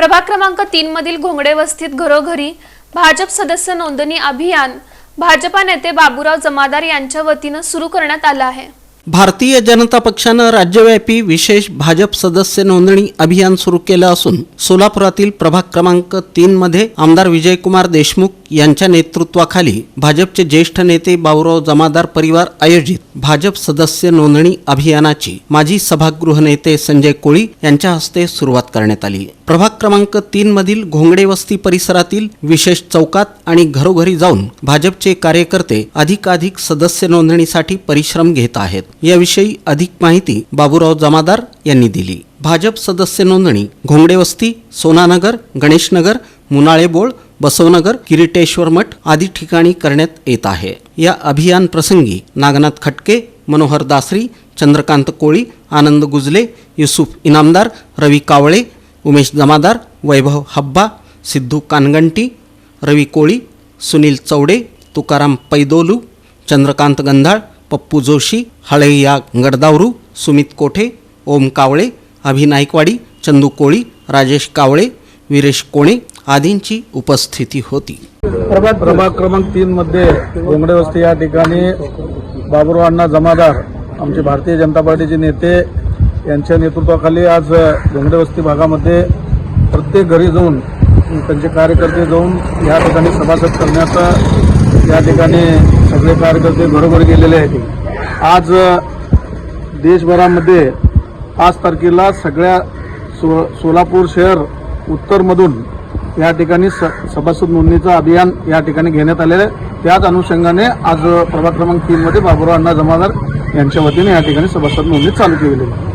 प्रभाग क्रमांक तीन मधील घोंगडे वस्तीत घरोघरी भाजप सदस्य नोंदणी अभियान भाजपा नेते बाबूराव जमादार यांच्या वतीनं सुरू करण्यात आलं आहे. भारतीय जनता पक्षानं राज्यव्यापी विशेष भाजप सदस्य नोंदणी अभियान सुरू केलं असून सोलापुरातील प्रभाग क्रमांक तीन मध्ये आमदार विजयकुमार देशमुख यांच्या नेतृत्वाखाली भाजपचे ज्येष्ठ नेते बाबुराव जमादार परिवार आयोजित भाजप सदस्य नोंदणी अभियानाची माजी सभागृह नेते संजय कोळी यांच्या हस्ते सुरुवात करण्यात आली. प्रभाग क्रमांक तीन मधील घोंगडे वस्ती परिसरातील विशेष चौकात आणि घरोघरी जाऊन भाजपचे कार्यकर्ते अधिकाधिक सदस्य नोंदणीसाठी परिश्रम घेत आहेत. याविषयी अधिक माहिती बाबूराव जमादार यांनी दिली. भाजप सदस्य नोंदणी घोंगडे वस्ती सोनानगर गणेशनगर मुनाळेबोळ बसवनगर किरीटेश्वर मठ आदी ठिकाणी करण्यात येत आहे. या अभियान प्रसंगी नागनाथ खटके मनोहर दासरी चंद्रकांत कोळी आनंद गुजले युसुफ इनामदार रवी कावळे उमेश जमादार वैभव हब्बा सिद्धू कानगंटी रवी कोळी सुनील चौडे तुकाराम पैदोलू चंद्रकांत गंधाळ पप्पू जोशी हळैया गडदावरू सुमित कोठे ओम कावळे अभि नाईकवाडी चंदू कोळी राजेश कावळे विरेश कोणे आदींची उपस्थिती होती. प्रभाग प्रभाग क्रमांक तीन मध्ये घोंगडे वस्ती या ठिकाणी बाबुराव अण्णा जमादार आमचे भारतीय जनता पार्टीचे नेते यांच्या नेतृत्वाखाली आज घोंगडे वस्ती भागामध्ये प्रत्येक घरी जाऊन त्यांचे कार्यकर्ते जाऊन या ठिकाणी सभासद करण्याचा या ठिकाणी सगळे कार्यकर्ते घरोघरी गेलेले आहेत. आज देशभरामध्ये पाच तारखेला सगळ्या सो सोलापूर शहर उत्तरमधून या ठिकाणी स सभासद नोंदणीचं अभियान या ठिकाणी घेण्यात आलेलं आहे. त्याच अनुषंगाने आज प्रभाग क्रमांक तीनमध्ये बाबुराव अण्णा जमादार यांच्या वतीने या ठिकाणी सभासद नोंदणी चालू केलेली आहे.